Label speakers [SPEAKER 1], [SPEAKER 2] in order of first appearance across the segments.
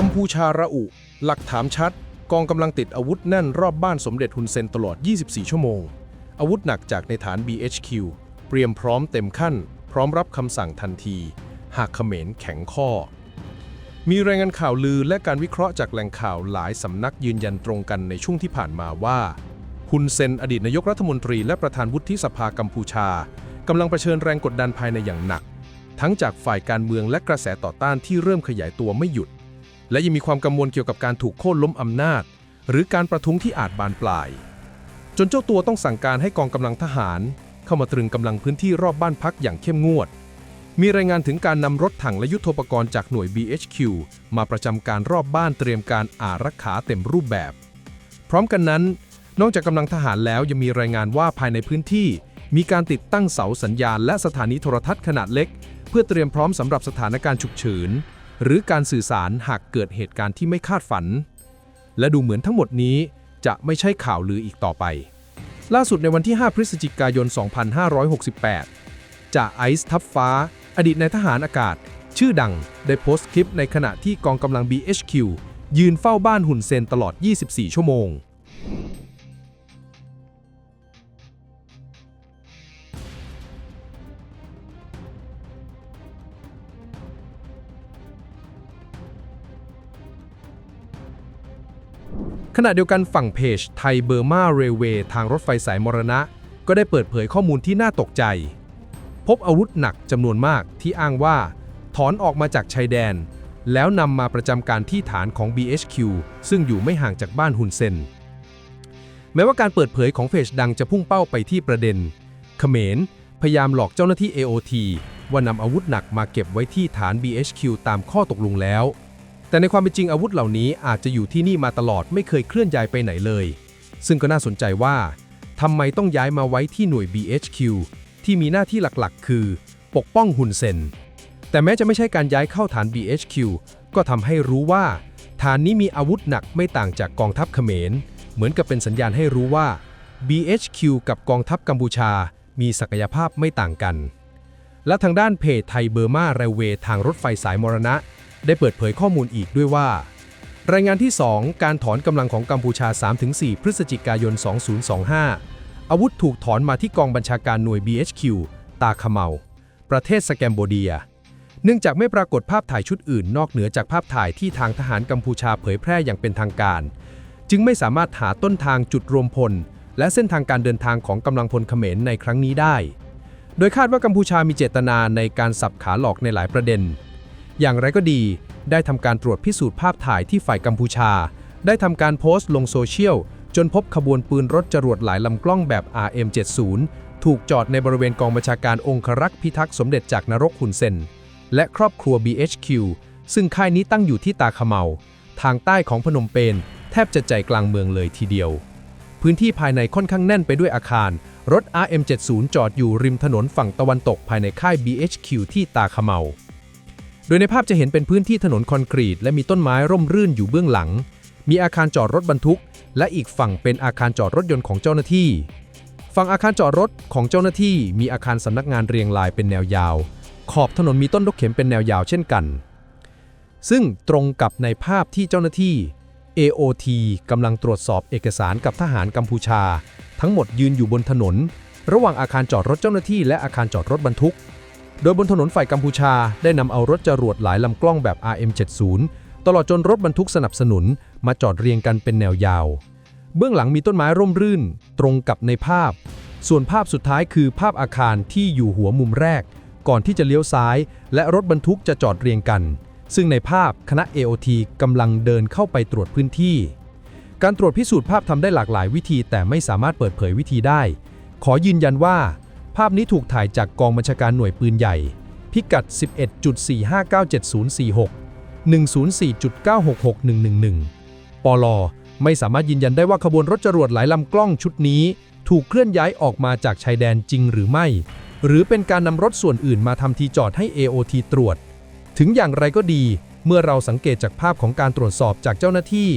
[SPEAKER 1] กัมพูชาระอุ หลักฐานชัด กองกำลังติดอาวุธแน่นรอบบ้านสมเด็จฮุนเซนตลอด 24 ชั่วโมง อาวุธหนักจากในฐาน BHQ เตรียมพร้อมเต็มขั้น พร้อมรับคำสั่งทันที หากเขมรแข็งข้อ มีรายงานข่าวลือและการวิเคราะห์จากแหล่งข่าวหลายสำนักยืนยันตรงกันในช่วงที่ผ่านมาว่าฮุนเซนอดีตนายกรัฐมนตรีและประธานวุฒิสภากัมพูชากำลังเผชิญแรงกดดันภายในอย่างหนัก ทั้งจากฝ่ายการเมืองและกระแสต่อต้านที่เริ่มขยายตัวไม่หยุด และยังมีความกังวลเกี่ยวกับการถูกโค่นล้มอำนาจ หรือการประท้วงที่อาจบานปลาย จนเจ้าตัวต้องสั่งการให้กองกำลังทหาร เข้ามาตรึงกำลังพื้นที่รอบบ้านพักอย่างเข้มงวด มีรายงานถึงการนำรถถังและยุทโธปกรณ์จากหน่วย BHQ มาประจำการรอบบ้านเตรียมการอารักขาเต็มรูปแบบ พร้อมกันนั้น นอกจากกำลังทหารแล้วยังมีรายงานว่าภายในพื้นที่ มีการติดตั้งเสาสัญญาณ และสถานีโทรทัศน์ขนาดเล็ก เพื่อเตรียมพร้อมสำหรับสถานการณ์ฉุกเฉิน หรือการสื่อสารหากเกิดเหตุการณ์ที่ไม่คาดฝัน และดูเหมือนทั้งหมดนี้จะไม่ใช่ข่าวลืออีกต่อไป ล่าสุดในวันที่ 5 พฤศจิกายน 2568 จ่าไอซ์ทับฟ้า อดีตนายทหารอากาศ ชื่อดังได้โพสต์คลิปในขณะที่กองกำลัง BHQ ยืนเฝ้าบ้านหุ่นเซนตลอด 24 ชั่วโมง ขณะเดียวกันฝั่งเพจไทยเบอร์มาเรเวย์ทางรถไฟสายมรณะ ก็ได้เปิดเผยข้อมูลที่น่าตกใจ พบอาวุธหนักจำนวนมากที่อ้างว่า ถอนออกมาจากชายแดน แล้วนำมาประจำการที่ฐานของ BHQ ซึ่งอยู่ไม่ห่างจากบ้านฮุนเซน แม้ว่าการเปิดเผยของเพจดังจะพุ่งเป้าไปที่ประเด็น เขมร พยายามหลอกเจ้าหน้าที่ AOT ว่านำอาวุธหนักมาเก็บไว้ที่ฐาน BHQ ตามข้อตกลงแล้ว แต่ในความเป็นจริงอาวุธเหล่านี้อาจจะอยู่ที่นี่มาตลอดไม่เคยเคลื่อนย้ายไปไหนเลย ซึ่งก็น่าสนใจว่าทำไมต้องย้ายมาไว้ที่หน่วย BHQ ที่มีหน้าที่หลักๆ คือ ปกป้องฮุนเซน แต่แม้จะไม่ใช่การย้ายเข้าฐาน BHQ ก็ทำให้รู้ว่า ฐานนี้มีอาวุธหนักไม่ต่างจากกองทัพเขมร เหมือนกับเป็นสัญญาณให้รู้ว่า BHQ กับกองทัพกัมพูชา มีศักยภาพไม่ต่างกัน และทางด้านเพจไทยเบอร์มาเรเวย์ทางรถไฟสายมรณะ ได้เปิดเผยข้อมูลอีกด้วยว่า รายงานที่ 2 การถอนกำลังของกัมพูชา 3-4 พฤศจิกายน 2025 อาวุธถูกถอนมาที่กองบัญชาการหน่วย BHQ ตาขเมาประเทศสแกมโบเดีย เนื่องจากไม่ปรากฏภาพถ่ายชุดอื่นนอกเหนือจากภาพถ่ายที่ทางทหารกัมพูชาเผยแพร่อย่างเป็นทางการ จึงไม่สามารถหาต้นทางจุดรวมพล และเส้นทางการเดินทางของกำลังพลเขมรในครั้งนี้ได้ โดยคาดว่ากัมพูชามีเจตนาในการสับขาหลอกในหลายประเด็น อย่างไรก็ดี ได้ทำการตรวจพิสูจน์ภาพถ่ายที่ฝ่ายกัมพูชา ได้ทำการโพสต์ลงโซเชียล จนพบขบวนปืนรถจรวดหลายลำกล้องแบบ RM70 ถูกจอดในบริเวณกองบัญชาการองครักษ์พิทักษ์สมเด็จจากนรกขุนเซน และครอบครัว BHQ ซึ่งค่ายนี้ตั้งอยู่ที่ตาขเมา ทางใต้ของพนมเปญแทบจะใจกลางเมืองเลยทีเดียว พื้นที่ภายในค่อนข้างแน่นไปด้วยอาคาร รถ RM70 จอดอยู่ริมถนนฝั่งตะวันตกภายในค่าย BHQ ที่ตาขเมา โดยในภาพจะเห็นเป็นพื้นที่ถนนคอนกรีต และมีต้นไม้ร่มรื่นอยู่เบื้องหลัง มีอาคารจอดรถบรรทุก และอีกฝั่งเป็นอาคารจอดรถยนต์ของเจ้าหน้าที่ ฝั่งอาคารจอดรถของเจ้าหน้าที่ มีอาคารสำนักงานเรียงรายเป็นแนวยาว ขอบถนนมีต้นดกเข็มเป็นแนวยาวเช่นกัน ซึ่งตรงกับในภาพที่เจ้าหน้าที่ AOT กำลังตรวจสอบเอกสารกับทหารกัมพูชา ทั้งหมดยืนอยู่บนถนน ระหว่างอาคารจอดรถเจ้าหน้าที่และอาคารจอดรถบรรทุก โดยบนถนนฝ่ายกัมพูชาได้นำเอารถจรวดหลายลำกล้องแบบ RM70 ตลอดจนรถบรรทุกสนับสนุนมาจอดเรียงกันเป็นแนวยาว เบื้องหลังมีต้นไม้ร่มรื่น ตรงกับในภาพ ส่วนภาพสุดท้ายคือภาพอาคารที่อยู่หัวมุมแรก ก่อนที่จะเลี้ยวซ้าย และรถบรรทุกจะจอดเรียงกัน ซึ่งในภาพคณะ AOT กำลังเดินเข้าไปตรวจพื้นที่ การตรวจพิสูจน์ภาพทำได้หลากหลายวิธี แต่ไม่สามารถเปิดเผยวิธีได้ ขอยืนยันว่า ภาพนี้ถูกถ่ายจากกองบัญชาการหน่วยปืนใหญ่ พิกัด 11.4597046 104.966111 ปลไม่สามารถยืนยันได้ว่าขบวนรถจรวดหลายลำกล้องชุดนี้ ถูกเคลื่อนย้ายออกมาจากชายแดนจริงหรือไม่ หรือเป็นการนำรถส่วนอื่นมาทำทีจอดให้ AOT ตรวจ ถึงอย่างไรก็ดี เมื่อเราสังเกตจากภาพของการตรวจสอบจากเจ้าหน้าที่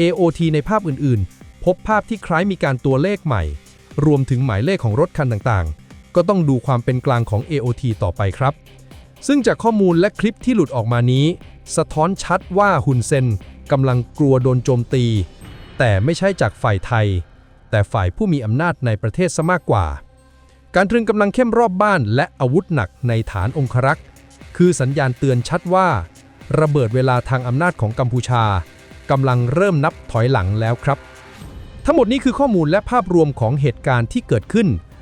[SPEAKER 1] AOT ในภาพอื่นๆ พบภาพที่คล้ายมีการตัวเลขใหม่ รวมถึงหมายเลขของรถคันต่างๆ ก็ต้องดูความเป็นกลางของ AOT ต่อไปครับ ซึ่งจากข้อมูลและคลิปที่หลุดออกมานี้ สะท้อนชัดว่าฮุนเซนกำลังกลัวโดนโจมตี แต่ไม่ใช่จากฝ่ายไทย แต่ฝ่ายผู้มีอำนาจในประเทศซะมากกว่า การตรึงกำลังเข้มรอบบ้านและอาวุธหนักในฐานองครักษ์คือสัญญาณเตือนชัดว่า ระเบิดเวลาทางอำนาจของกัมพูชากำลังเริ่มนับถอยหลังแล้วครับ ทั้งหมดนี้คือข้อมูลและภาพรวมของเหตุการณ์ที่เกิดขึ้น